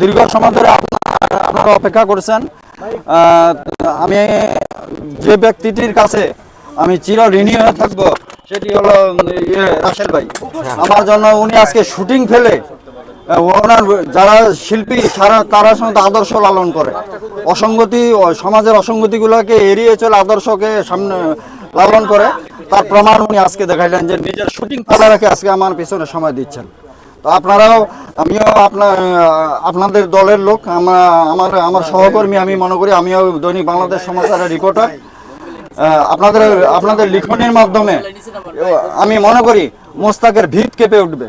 দীর্ঘ সময় ধরে আপনার- অপেক্ষা করেছেন। আমি যে ব্যক্তিটির কাছে আমি চির ঋণী হয়ে থাকব সেটি হলো ইয়ে, ভাই। আমার জন্য উনি আজকে শুটিং ফেলে ওনার যারা শিল্পী সারা তারা সাধারণত আদর্শ লালন করে। অসঙ্গতি সমাজের অসঙ্গতিগুলোকে এড়িয়ে চলে আদর্শকে সামনে লালন করে। তার প্রমাণ উনি আজকে দেখাইলেন যে নিজের শুটিং ফেলা রেখে আজকে আমার পিছনে সময় দিচ্ছেন। তো আপনারাও, আমিও আপনার আপনাদের দলের লোক আমরা, আমার সহকর্মী আমি মনে করি, আমিও দৈনিক বাংলাদেশ সমাচারের রিপোর্টার আপনাদের আপনাদের লিখনের মাধ্যমে, আমি মনে করি মোস্তাকের ভিত কেঁপে উঠবে।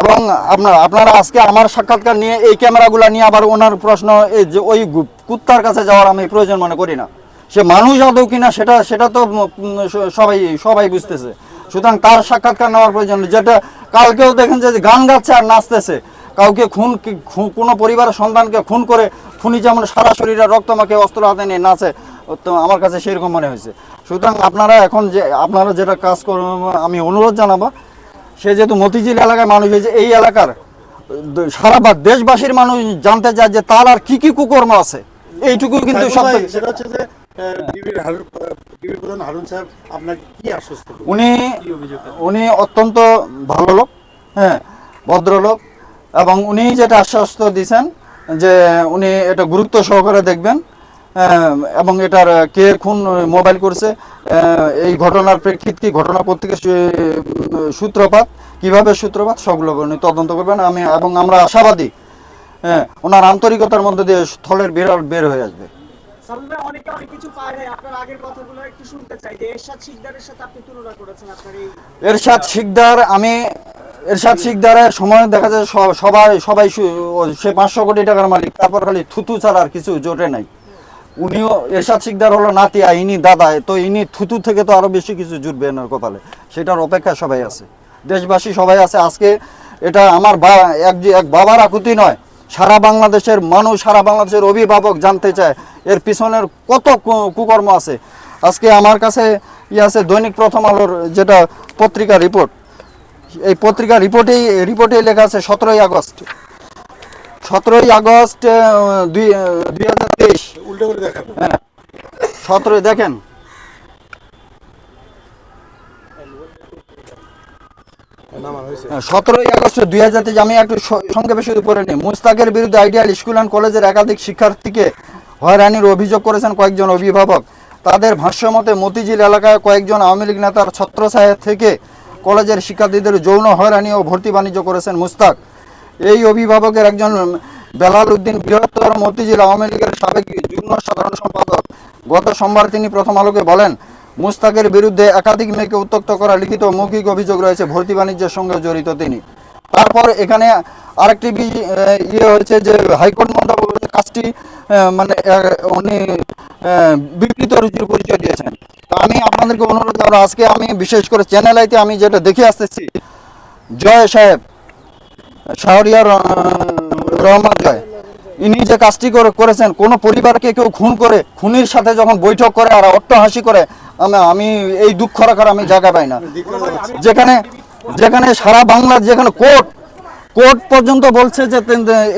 এবং আপনার আপনারা আজকে আমার সাক্ষাৎকার নিয়ে, এই ক্যামেরাগুলো নিয়ে আবার ওনার প্রশ্ন, এই যে ওই কুত্তার কাছে যাওয়ার আমি প্রয়োজন মনে করি না। সে মানুষ আদৌ কিনা, সেটা সেটা তো সবাই সবাই বুঝতেছে। সুতরাং তার সাক্ষাৎকার নেওয়ার প্রয়োজন যেটা কালকেও দেখেন যে গান গাচ্ছে আর নাচতেছে। কাউকে খুন কোনো পরিবারের সন্তানকে খুন করে খুনি যেমন সারা শরীরে রক্ত মাখে অস্ত্র হাতে নিয়ে নাচে তো আমার কাছে সেরকম মনে হয়েছে। সুতরাং আপনারা এখন যে আপনারা যেটা কাজ করুন আমি অনুরোধ জানাব সে যেহেতু মতিঝিল এলাকায় মানুষ হয়েছে এই এলাকার সারা বা দেশবাসীর মানুষ জানতে চায় যে তার আর কি কি কুকর্ম আছে। এইটুকু কিন্তু সব সেটা হচ্ছে যে উনি উনি অত্যন্ত ভালো লোক হ্যাঁ ভদ্রলোক এবং উনি যেটা আশ্বস্ত দিয়েছেন যে উনি এটা গুরুত্ব সহকারে দেখবেন এবং এটার কে খুন মোবাইল করছে এই ঘটনার প্রেক্ষিত কি ঘটনা পত্রিকা সূত্রপাত কীভাবে সূত্রপাত সবগুলো উনি তদন্ত করবেন। আমি এবং আমরা আশাবাদী হ্যাঁ ওনার আন্তরিকতার মধ্যে দিয়ে স্থলের বিরাট বের হয়ে আসবে। সাবিল অনেকে অনেক কিছু নাই। আপনার আগের কথাগুলো একটু শুনতে চাই যে এরশাদ শিকদারের সাথে আপনি তুলনা করেছেন আপনার এই এরশাদ শিকদার, আমি এরশাদ শিকদারের সময় দেখা যায় সবাই সবাই সে পাঁচশো কোটি টাকার মালিক, তারপর খালি থুতু ছাড়া আর কিছু জোটে নাই। উনিও এরশাদ শিকদার হলো নাতিয়া ইনি দাদা, তো ইনি থুতু থেকে তো আরও বেশি কিছু জুটবে এনার কপালে। সেটার অপেক্ষা সবাই আছে। দেশবাসী সবাই আছে। আজকে এটা আমার বা এক এক বাবার আকুতি নয় সারা বাংলাদেশের মানুষ সারা বাংলাদেশের অভিভাবক জানতে চায় এর পিছনের কত কুকর্ম আছে। আজকে আমার কাছে ই আছে দৈনিক প্রথম আলোর যেটা পত্রিকা রিপোর্ট। এই পত্রিকা রিপোর্টেই রিপোর্টেই লেখা আছে সতেরোই আগস্ট। সতেরোই আগস্ট দুই দুই হাজার তেইশ। উল্টো করে দেখান। হ্যাঁ। সতেরোই দেখেন নামান হয়েছে সতেরোই আগস্ট দুই হাজার তেইশ, আমি একটু সংক্ষেপে শুধু পড়ে নিই। মুস্তাকের বিরুদ্ধে আইডিয়াল স্কুল অ্যান্ড কলেজের একাধিক শিক্ষার্থীকে হয়রানির অভিযোগ করেছেন কয়েকজন অভিভাবক। তাদের ভাষ্যমতে, মতিঝিল এলাকায় কয়েকজন আওয়ামী লীগ নেতার ছত্রছায়া থেকে কলেজের শিক্ষার্থীদের যৌন হয়রানি ও ভর্তি বাণিজ্য করেছেন মুস্তাক। এই অভিভাবকের একজন বেলাল উদ্দিন বৃহত্তর মতিঝিল আওয়ামী লীগের সাবেক যুগ্ম সাধারণ সম্পাদক। গত সোমবার তিনি প্রথম আলোকে বলেন মুস্তাকের বিরুদ্ধে একাধিক মেয়েকে উত্তক্ত করা লিখিত মৌখিক অভিযোগ রয়েছে, ভর্তি বাণিজ্যের সঙ্গে জড়িত তিনি। তারপর এখানে আরেকটি ইয়ে হয়েছে যে হাইকোর্ট মন্তব্য কাজটি মানে উনি বিকৃত রুচির পরিচয় দিয়েছেন। আমি আপনাদেরকে অনুরোধ করব, আজকে আমি বিশেষ করে চ্যানেল আইতে আমি যেটা দেখে আসতেছি, জয় সাহেব, শাহরিয়ার রহমান জয়। ইনি যে কাজটি করে করেছেন, কোনো পরিবারকে কেউ খুন করে, খুনির সাথে যখন বৈঠক করে আর অট্টহাসি করে আমি এই দুঃখ রাখার আমি জায়গা পাই না। যেখানে যেখানে সারা বাংলার যেখানে কোর্ট কোর্ট পর্যন্ত বলছে যে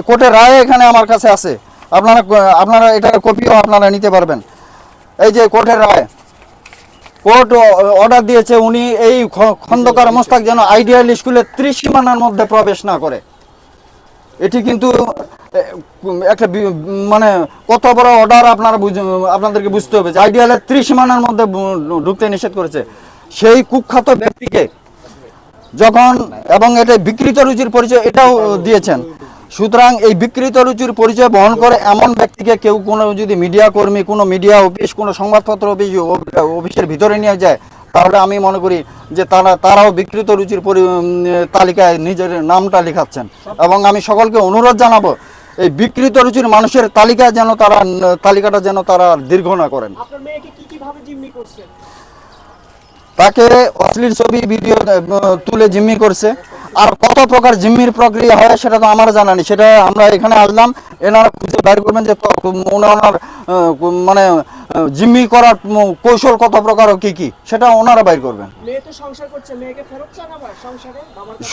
কোর্টের রায় এখানে আমার কাছে আছে। আপনারা আপনারা এটার কপিও আপনারা নিতে পারবেন। এই যে কোর্টের রায়, কোর্ট অর্ডার দিয়েছে উনি এই খন্দকার মোস্তাক যেন আইডিয়াল স্কুলের ত্রিসীমানার মধ্যে প্রবেশ না করে। এটি কিন্তু একটা মানে কত বড় অর্ডার আপনারা আপনাদেরকে বুঝতে হবে যে ত্রিশ মানের মধ্যে ঢুকতে নিষেধ করেছে। সেই কুখ্যাত ব্যক্তিকে যখন, এবং এটা বিকৃত রুচির পরিচয় এটাও দিয়েছেন। সুতরাং এই বিকৃত রুচির পরিচয় বহন করে এমন ব্যক্তিকে কেউ কোনো যদি মিডিয়া কর্মী, কোনো মিডিয়া অফিস, কোনো সংবাদপত্র অফিস, অফিসের ভিতরে নিয়ে যায়, তাহলে আমি মনে করি যে তারা, তারাও বিকৃত রুচির পরি তালিকায় নিজের নামটা লেখাচ্ছেন। এবং আমি সকলকে অনুরোধ জানাব এই বিকৃত রুচির মানুষের তালিকা যেন তারা তালিকাটা যেন তারা দীর্ঘ না করেন। তাকে অশ্লীল ছবি ভিডিও তুলে জিম্মি করছে। আর কত প্রকার জিম্মির প্রক্রিয়া হয় সেটা তো আমার জানা নেই। সেটা আমরা এখানে আসলাম। এনারা খুঁজে বাইর করবেন যে ওনার মানে জিম্মি করার কৌশল কত প্রকার ও কি কি সেটা ওনারা বাইর করবেন?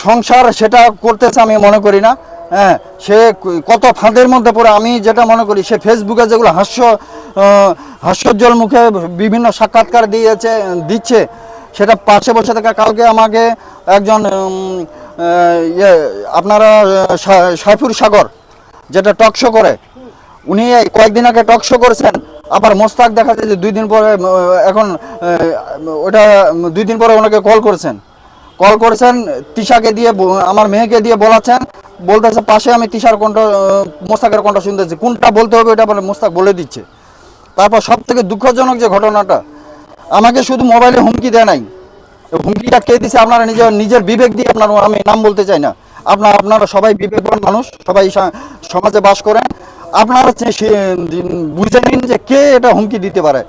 সংসার সেটা করতেছে আমি মনে করি না। হ্যাঁ সে কত ফাঁদের মধ্যে পড়ে, আমি যেটা মনে করি, সে ফেসবুকে যেগুলো হাস্য হাস্যোজ্জ্বল মুখে বিভিন্ন সাক্ষাৎকার দিয়েছে, দিচ্ছে, সেটা পাশে বসে থাকা কালকে আমাকে একজন ইয়ে আপনারা সাইফুর সাগর, যেটা টকশো করে, উনি কয়েকদিন আগে টকশো করেছেন, আবার মোস্তাক দেখা যায় যে দুই দিন পরে এখন ওটা, দুই দিন পরে ওনাকে কল করেছেন কল করেছেন, তিশাকে দিয়ে আমার মেয়েকে দিয়ে বলাচ্ছেন বলতেছে, পাশে আমি তিশার কণ্ঠ মোস্তাকের কণ্ঠ শুনতেছি। কোনটা বলতে হবে ওটা বলে মোস্তাক বলে দিচ্ছে। তারপর সব থেকে দুঃখজনক যে ঘটনাটা, আমাকে শুধু মোবাইলে হুমকি দেয় নাই। হুমকিটা কে দিছে আপনারা নিজের নিজের বিবেক দিয়ে আপনার, আমি নাম বলতে চাই না। আপনার, আপনারা সবাই বিবেকবান মানুষ, সবাই সমাজে বাস করেন। আপনারা বুঝে নিন যে কে এটা হুমকি দিতে পারে।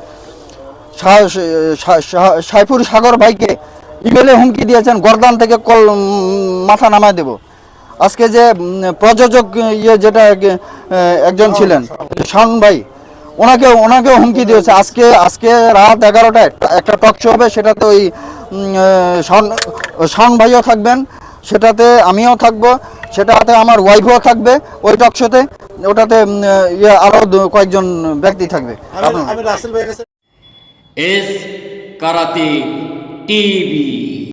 সাইফুর সাগর ভাইকে ইমেলে হুমকি দিয়েছেন, গরদান থেকে কল মাথা নামায় দেব। আজকে যে প্রযোজক ইয়ে যেটা একজন ছিলেন শান ভাই ওনাকে ওনাকেও হুমকি দিয়েছে। আজকে আজকে রাত এগারোটায় একটা টক শো হবে সেটাতে ওই শান শান ভাইও থাকবেন সেটাতে আমিও থাকব সেটাতে আমার ওয়াইফও থাকবে ওই টক শোতে ওটাতে ইয়ে আরও কয়েকজন ব্যক্তি থাকবে। S karate TV.